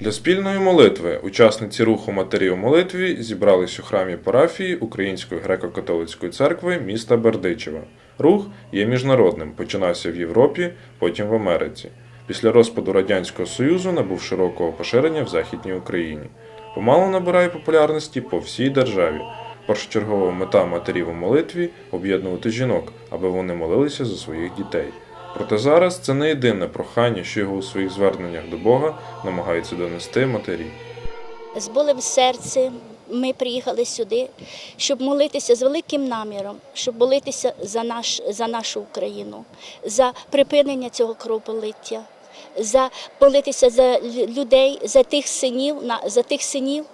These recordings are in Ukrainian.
Для спільної молитви учасниці руху Матері у молитві зібрались у храмі парафії Української греко-католицької церкви міста Бердичева. Рух є міжнародним, починався в Європі, потім в Америці. Після розпаду Радянського Союзу набув широкого поширення в Західній Україні. Помалу набирає популярності по всій державі. Першочергова мета матерів у молитві об'єднувати жінок, аби вони молилися за своїх дітей. Проте зараз це не єдине прохання, що його у своїх зверненнях до Бога намагаються донести матері. З болем серцем ми приїхали сюди, щоб молитися з великим наміром, щоб молитися за, наш, за нашу Україну, за припинення цього кровопролиття, за молитися за людей, за тих синів, за тих синів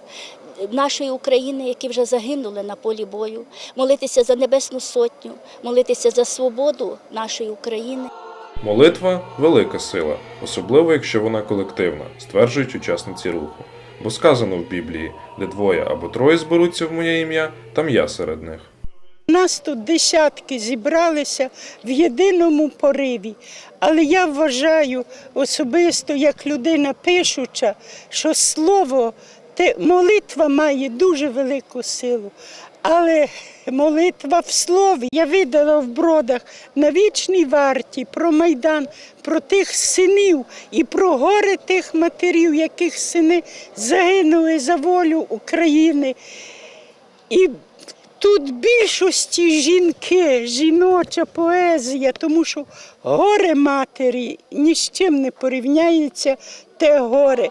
нашої України, які вже загинули на полі бою, молитися за Небесну Сотню, молитися за свободу нашої України. Молитва велика сила, особливо якщо вона колективна, стверджують учасниці руху. Бо сказано в Біблії, де двоє або троє зберуться в моє ім'я, там я серед них. Нас тут десятки зібралися в єдиному пориві. Але я вважаю особисто, як людина пишуча, що слово, молитва має дуже велику силу. Але молитва в слові я видала в бродах на вічній варті про Майдан, про тих синів і про горе тих матерів, яких сини загинули за волю України. І тут більшості жінки, жіноча поезія, тому що горе матері ні з чим не порівняється те горе.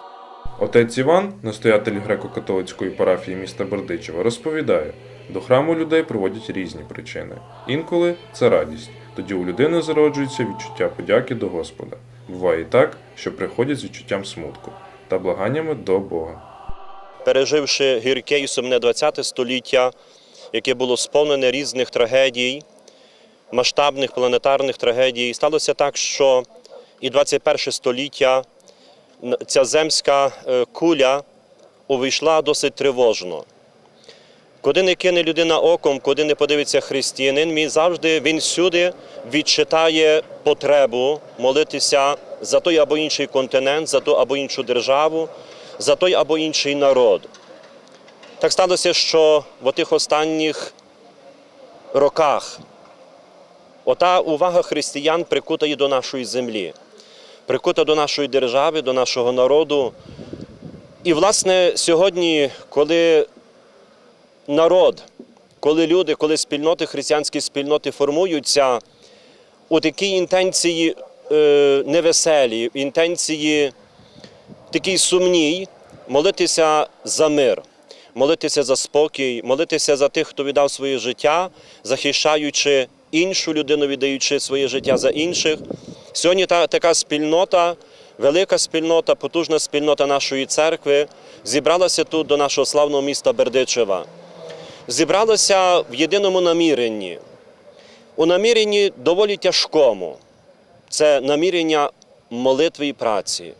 Отець Іван, настоятель греко-католицької парафії міста Бердичева, розповідає, до храму людей приводять різні причини. Інколи це радість. Тоді у людини зароджується відчуття подяки до Господа. Буває і так, що приходять з відчуттям смутку та благаннями до Бога. переживши гірке і сумне ХХ століття, яке було сповнене різних трагедій, масштабних планетарних трагедій, сталося так, що і 21 століття ця земська е, куля увійшла досить тривожно. Куди не кине людина оком, куди не подивиться християнин, він завжди він всюди відчитає потребу молитися за той або інший континент, за ту або іншу державу, за той або інший народ. Так сталося, що в тих останніх роках ота увага християн прикута до нашої землі, прикута до нашої держави, до нашого народу. І, власне, сьогодні, коли народ, коли люди, коли спільноти, християнські спільноти формуються у такій інтенції е, невеселі, інтенції такій сумній, молитися за мир, молитися за спокій, молитися за тих, хто віддав своє життя, захищаючи іншу людину, віддаючи своє життя за інших. Сьогодні та, така спільнота, велика спільнота, потужна спільнота нашої церкви зібралася тут до нашого славного міста Бердичева. Зібралася в єдиному наміренні. У наміренні доволі тяжкому. Це намірення молитви і праці.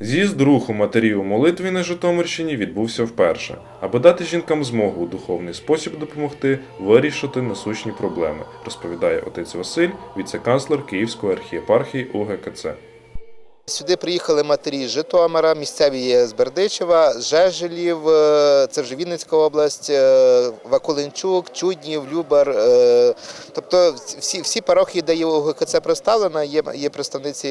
З'їзд руху матерів у молитві на Житомирщині відбувся вперше, аби дати жінкам змогу у духовний спосіб допомогти вирішити насущні проблеми, розповідає отець Василь, віце-канцлер Київської архієпархії УГКЦ. Сюди приїхали матері з Житомира, місцеві є з Бердичева, Жежелів, е, це вже Вінницька область, е, Вакуленчук, Чуднів, Любар. е, Тобто всі, всі парохії, де є ОГКЦ представлена, є, є представниці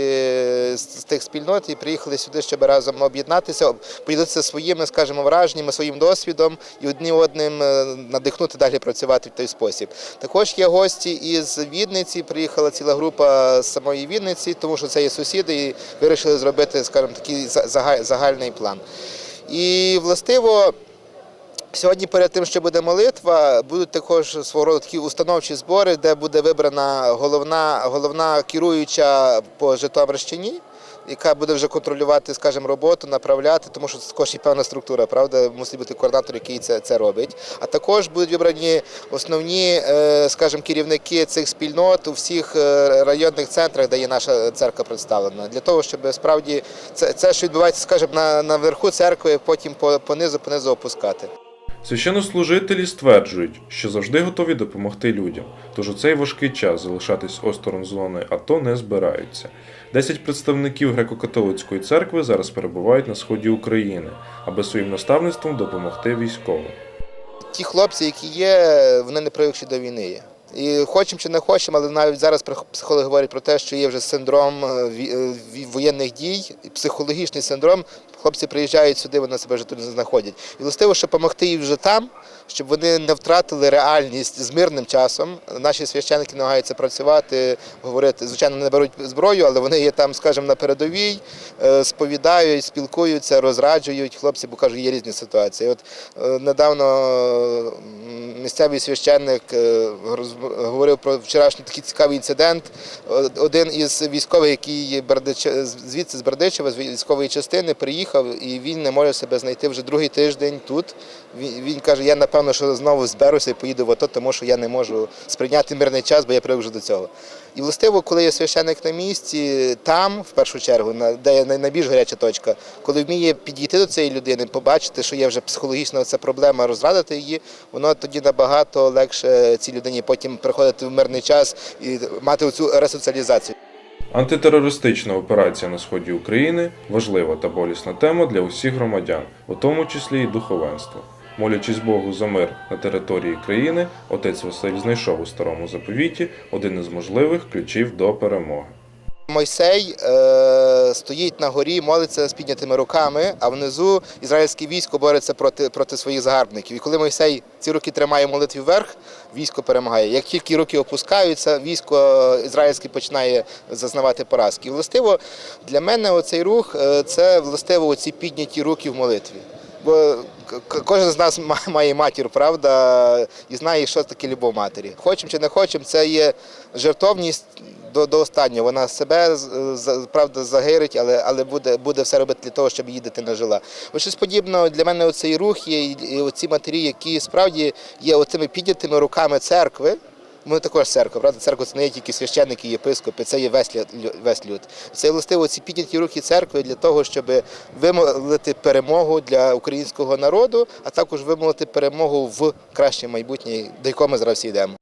з, тих спільнот і приїхали сюди, щоб разом об'єднатися, об- поділитися своїми, скажімо, враженнями, своїм досвідом і одні одним надихнути далі працювати в той спосіб. Також є гості із Відниці, приїхала ціла група з самої Вінниці, тому що це є сусіди, вирішили зробити, скажімо, такий загальний план. І властиво. Сьогодні, перед тим, що буде молитва, будуть також свого роду такі установчі збори, де буде вибрана головна, головна керуюча по Житомирщині, яка буде вже контролювати, скажімо, роботу, направляти, тому що це також є певна структура, правда, мусить бути координатор, який це, це робить. А також будуть вибрані основні, е, скажімо, керівники цих спільнот у всіх е, районних центрах, де є наша церква представлена, для того, щоб справді це, це що відбувається, скажімо, на, на верху церкви, потім по, понизу, понизу опускати. Священнослужителі стверджують, що завжди готові допомогти людям, тож у цей важкий час залишатись осторонь зони АТО не збираються. Десять представників греко-католицької церкви зараз перебувають на сході України, аби своїм наставництвом допомогти військовим. ті хлопці, які є, вони не привикші до війни є. І хочемо чи не хочемо, але навіть зараз психологи говорять про те, що є вже синдром е, е, воєнних дій, психологічний синдром. Хлопці приїжджають сюди, вони себе вже тут не знаходять. І властиво, щоб допомогти їм вже там, щоб вони не втратили реальність з мирним часом. Наші священники намагаються працювати, говорити. Звичайно, не беруть зброю, але вони є там, скажімо, на передовій, е, сповідають, спілкуються, розраджують хлопці, бо кажуть, є різні ситуації. От е, недавно місцевий священник е, говорив про вчорашній такий цікавий інцидент. Один із військових, який звідси з Бердичева, з військової частини, приїхав і він не може себе знайти вже другий тиждень тут. Він, він каже: я напевно, що знову зберуся і поїду в АТО, тому що я не можу сприйняти мирний час, бо я привик вже до цього. І властиво, коли є священник на місці, там, в першу чергу, де є найбільш гаряча точка, коли вміє підійти до цієї людини, побачити, що є вже психологічна ця проблема, розрадити її, воно тоді набагато легше цій людині потім приходити в мирний час і мати цю ресоціалізацію. Антитерористична операція на сході України важлива та болісна тема для усіх громадян, у тому числі і духовенства. Молячись Богу за мир на території країни, отець Василь знайшов у старому заповіті один із можливих ключів до перемоги. Мойсей е, стоїть на горі, молиться з піднятими руками, а внизу ізраїльське військо бореться проти, проти своїх загарбників. І коли Мойсей ці руки тримає молитві вверх, військо перемагає. Як тільки руки опускаються, військо ізраїльське починає зазнавати поразки. І властиво для мене оцей рух е, це властиво оці підняті руки в молитві. Кожен з нас ма- має матір, правда, і знає, що таке любов матері. Хочемо чи не хочемо, це є жертовність до, до останнього. Вона себе правда загирить, але, але буде, буде все робити для того, щоб її дитина жила. Ось щось подібне для мене оцей рух є, і оці матері, які справді є оцими піднятими руками церкви. Ми також церква, правда, церква це не є тільки священники, єпископи, це є весь, весь люд. Це властиво ці підняті руки церкви для того, щоб вимолити перемогу для українського народу, а також вимолити перемогу в краще майбутнє, до якого ми зараз йдемо.